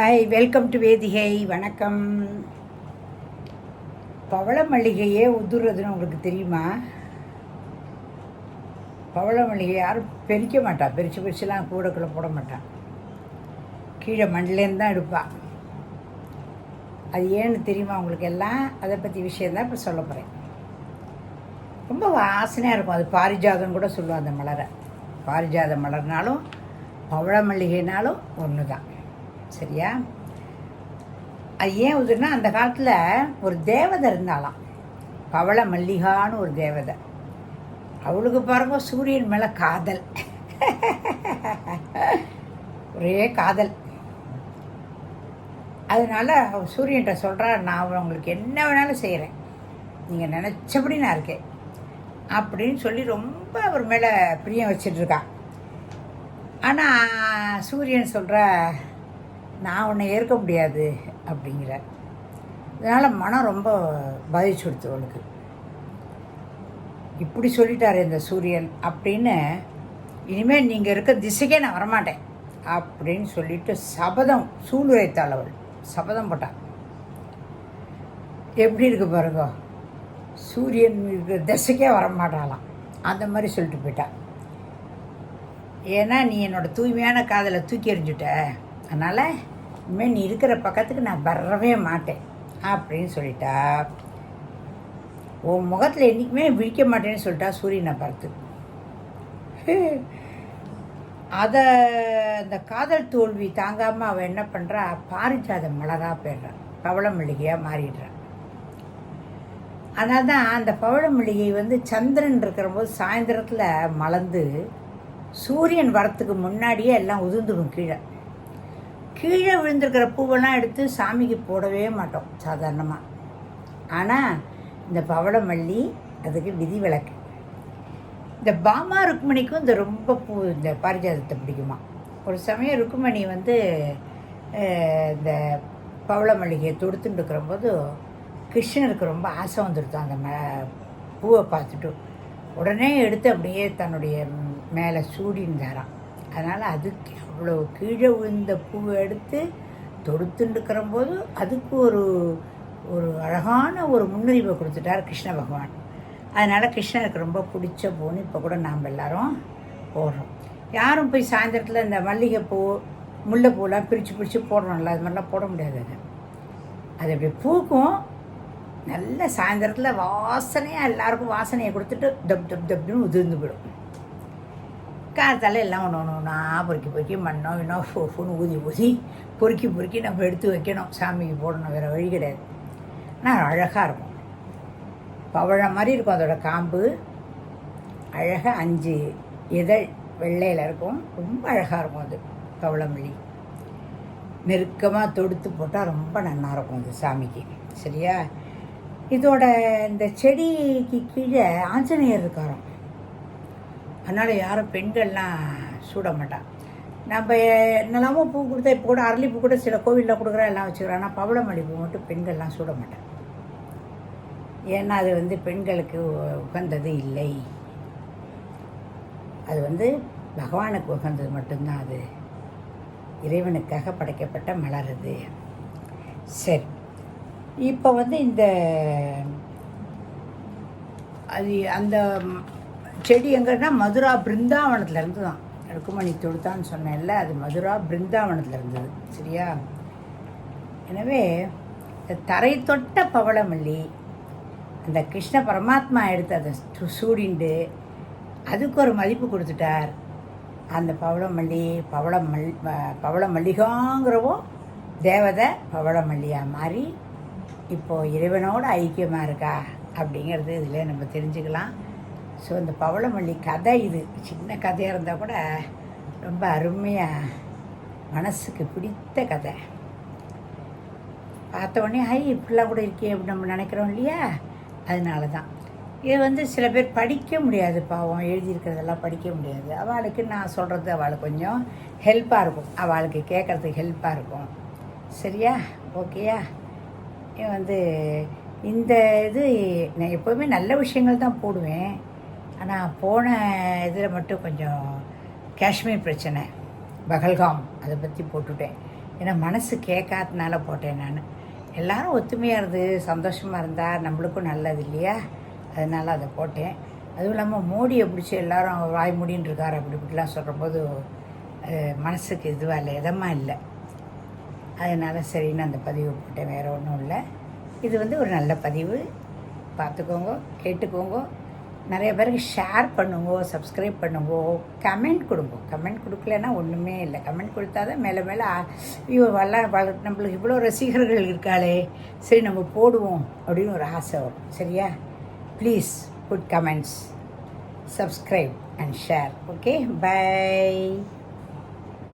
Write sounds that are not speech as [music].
Hi welcome to வேதிகை வணக்கம். பவள மல்லிகையே உதுறதுன்னு உங்களுக்கு தெரியுமா? பவள மல்லிகை யாரும் பெரிக்க மாட்டா. பெரிச்சு பிரிச்சுலாம் கூடக்குள்ளே போட மாட்டான் கீழே மண்ணிலேருந்து தான் எடுப்பாள் அது ஏன்னு தெரியுமா உங்களுக்கு எல்லாம்? அதை பற்றி விஷயந்தான் இப்போ சொல்ல போகிறேன் ரொம்ப வாசனையாக இருக்கும். அது பாரிஜாதம் கூட சொல்லுவோம் அந்த மலரை. பாரிஜாத மலர்னாலும் பவள மல்லிகைனாலும் ஒன்று தான் சரியா? அது ஏன் உதுன்னா அந்த காலத்தில் ஒரு தேவதை இருந்தாலாம். பவள மல்லிகான்னு ஒரு தேவதை. அவளுக்கு பாருங்க சூரியன் மேலே காதல். [laughs] ஒரே காதல். அதனால அவ சூரியன்கிட்ட சொல்கிறா நான் உங்களுக்கு என்ன வேணாலும் செய்கிறேன் நீங்கள் நினச்சபடி நான் இருக்கேன். அப்படின்னு சொல்லி ரொம்ப அவர் மேலே பிரியம் வச்சிட்ருக்கான் ஆனால் சூரியன் சொல்கிற நான் உன்னை ஏற்க முடியாது அப்படிங்கிற. இதனால் மனம் ரொம்ப பாதிச்சு கொடுத்து அவளுக்கு இப்படி சொல்லிட்டார் இந்த சூரியன் அப்படின்னு இனிமேல் நீங்கள் இருக்க திசைக்கே நான் வரமாட்டேன் அப்படின்னு சொல்லிட்டு சபதம் சூளுரைத்தாள் அவள். சபதம் போட்டாள் எப்படி இருக்கு பாருங்க. சூரியன் இருக்கிற திசைக்கே வரமாட்டாளாம். அந்த மாதிரி சொல்லிட்டு போயிட்டாள் ஏன்னா நீ என்னோட தூய்மையான காதலை தூக்கி எறிஞ்சுட்ட. அதனால் இனிமேல் நீ இருக்கிற பக்கத்துக்கு நான் வரவே மாட்டேன் அப்படின்னு சொல்லிட்டா. உன் முகத்தில் என்றைக்குமே விழிக்க மாட்டேன்னு சொல்லிட்டா சூரியனை பார்த்து. அதை அந்த காதல் தோல்வி தாங்காமல் அவன் என்ன பண்ணுறா பாரிஜாத மலராக போயிடுறான். பவள மல்லிகையாக மாறிடுறான். அதனால தான் அந்த பவள மல்லிகை வந்து சந்திரன் இருக்கிறபோது சாயந்தரத்தில் மலர்ந்து சூரியன் வரத்துக்கு முன்னாடியே எல்லாம் உதிர்ந்துடும் கீழே. கீழே விழுந்திருக்கிற பூவெல்லாம் எடுத்து சாமிக்கு போடவே மாட்டோம் சாதாரணமாக ஆனால் இந்த பவள மல்லி அதுக்கு விதிவிலக்கு இந்த பாமா ருக்மணிக்கும் இந்த ரொம்ப பூ இந்த பாரிஜாதத்தை பிடிக்குமா. ஒரு சமயம் ருக்மணி வந்து இந்த பவள மல்லிகையை தொடுத்துட்டு இருக்கிறபோது கிருஷ்ணருக்கு ரொம்ப ஆசை வந்துடுது அந்த ம பூவை பார்த்துட்டு. உடனே எடுத்து அப்படியே தன்னுடைய மேலே சூடிந்தாராம் அதனால் அதுக்கு அவ்வளோ கீழே விழுந்த பூவை எடுத்து தொடுத்துட்டுருக்கிற போது அதுக்கு ஒரு ஒரு அழகான ஒரு முன்னுரிமை கொடுத்துட்டார் கிருஷ்ண பகவான். அதனால் கிருஷ்ணனுக்கு ரொம்ப பிடிச்ச பூன்னு இப்போ கூட நாம் எல்லாரும் போடுறோம். யாரும் போய் சாயந்தரத்தில் இந்த மல்லிகைப்பூ முல்லைப்பூலாம் பிரித்து பிரித்து போடுறோம்ல அது மாதிரிலாம் போட முடியாது அது. அப்படி பூக்கும். நல்ல சாயந்தரத்தில் வாசனையாக எல்லாருக்கும் வாசனையை கொடுத்துட்டு டப் டப் டப்னு உதிர்ந்து போயிடும். காலத்தால் எல்லாம் ஒன்று ஒன்று ஒன்றா பொறுக்கி பொறுக்கி மண்ணோ இன்னும் ஃபோ ஃபோன்னு ஊதி ஊதி பொறுக்கி பொறுக்கி நம்ம எடுத்து வைக்கணும். சாமிக்கு போடணும் வேறு வழி கிடையாது. ஆனால் அழகாக இருக்கும். பவழம் மாதிரி இருக்கும் அதோட காம்பு. அழகாக அஞ்சு இதழ் வெள்ளையில் இருக்கும். ரொம்ப அழகாக இருக்கும் அது பவளமல்லி. நெருக்கமாக தொடுத்து போட்டால் ரொம்ப நல்லா இருக்கும் அது சாமிக்கு. சரியா? இதோட இந்த செடிக்கு கீழே ஆஞ்சநேயர் இருக்காராம். அதனால் யாரும் பெண்கள்லாம் சூட மாட்டான் நம்ம என்னெல்லாமோ பூ கொடுத்தா இப்போ கூட அரளிப்பூ கூட சில கோவிலில் கொடுக்குறா எல்லாம் வச்சுக்கிறோம் ஆனால் பவளமல்லி பூ மட்டும் பெண்கள்லாம் சூட மாட்டான் ஏன்னா அது வந்து பெண்களுக்கு உகந்தது இல்லை. அது வந்து பகவானுக்கு உகந்தது மட்டும்தான் அது. இறைவனுக்காக படைக்கப்பட்ட மலர் அது. சரி. இப்போ வந்து இந்த அது அந்த செடி எங்கன்னா மதுரா பிருந்தாவனத்துலேருந்து தான் ருக்குமணி தொடுத்தான்னு சொன்னேன்ல அது மதுரா பிருந்தாவனத்தில் இருந்தது. சரியா? எனவே இந்த தரை தொட்ட பவளமல்லி அந்த கிருஷ்ண பரமாத்மா எடுத்து அதை சு- சூடிண்டு அதுக்கு ஒரு மதிப்பு கொடுத்துட்டார். அந்த பவளமல்லி பவளமல் பவளமல்லிகாங்கிறவோ தேவதை பவளமல்லியாக மாறி இப்போது இறைவனோட ஐக்கியமாக இருக்கா? அப்படிங்கிறது இதில் நம்ம தெரிஞ்சுக்கலாம். ஸோ இந்த பவளமல்லி கதை இது. சின்ன கதையாக இருந்தால் கூட ரொம்ப அருமையாக மனசுக்கு பிடித்த கதை. பார்த்த உடனே ஹை இப்படிலாம் கூட இருக்கே அப்படி நம்ம நினைக்கிறோம் இல்லையா? அதனால தான். இது வந்து சில பேர் படிக்க முடியாது பாவம். எழுதியிருக்கிறதெல்லாம் படிக்க முடியாது. அவளுக்கு நான் சொல்கிறது அவளுக்கு கொஞ்சம் ஹெல்ப்பாக இருக்கும். அவளுக்கு கேட்குறதுக்கு ஹெல்ப்பாக இருக்கும். சரியா? ஓகேயா? இது வந்து இந்த இது நான் எப்போவுமே நல்ல விஷயங்கள் தான் போடுவேன். ஆனால் போன இதில் மட்டும் கொஞ்சம் காஷ்மீர் பிரச்சனை. பகல்காம் அதை பற்றி போட்டுட்டேன். ஏன்னா மனசு கேட்காதனால போட்டேன் நான். எல்லாரும் ஒத்துமையாக இருந்து சந்தோஷமாக இருந்தால் நம்மளுக்கும் நல்லது இல்லையா? அதனால் அதை போட்டேன். அதுவும் இல்லாமல் மோடியை பிடிச்சி எல்லாரும் வாய் முடின்னு இருக்கார் அப்படி இப்படிலாம் சொல்கிறபோது மனசுக்கு இதுவாக இல்லை இதமாக இல்லை. அதனால் சரின்னு அந்த பதிவு போட்டேன் வேறு ஒன்றும் இல்லை. இது வந்து ஒரு நல்ல பதிவு. பார்த்துக்கோங்க கேட்டுக்கோங்க. நிறைய பேருக்கு ஷேர் பண்ணுவோம் சப்ஸ்கிரைப் பண்ணுவோம் கமெண்ட் கொடுங்கோ. கமெண்ட் கொடுக்கலன்னா ஒன்றுமே இல்லை. கமெண்ட் கொடுத்தா தான் மேலே மேலே ஐயோ வல்ல வள நம்மளுக்கு இவ்வளோ ரசிகர்கள் இருக்காளே. சரி நம்ம போடுவோம் அப்படின்னு ஒரு ஆசை வரும். சரியா? Please good comments subscribe and share okay bye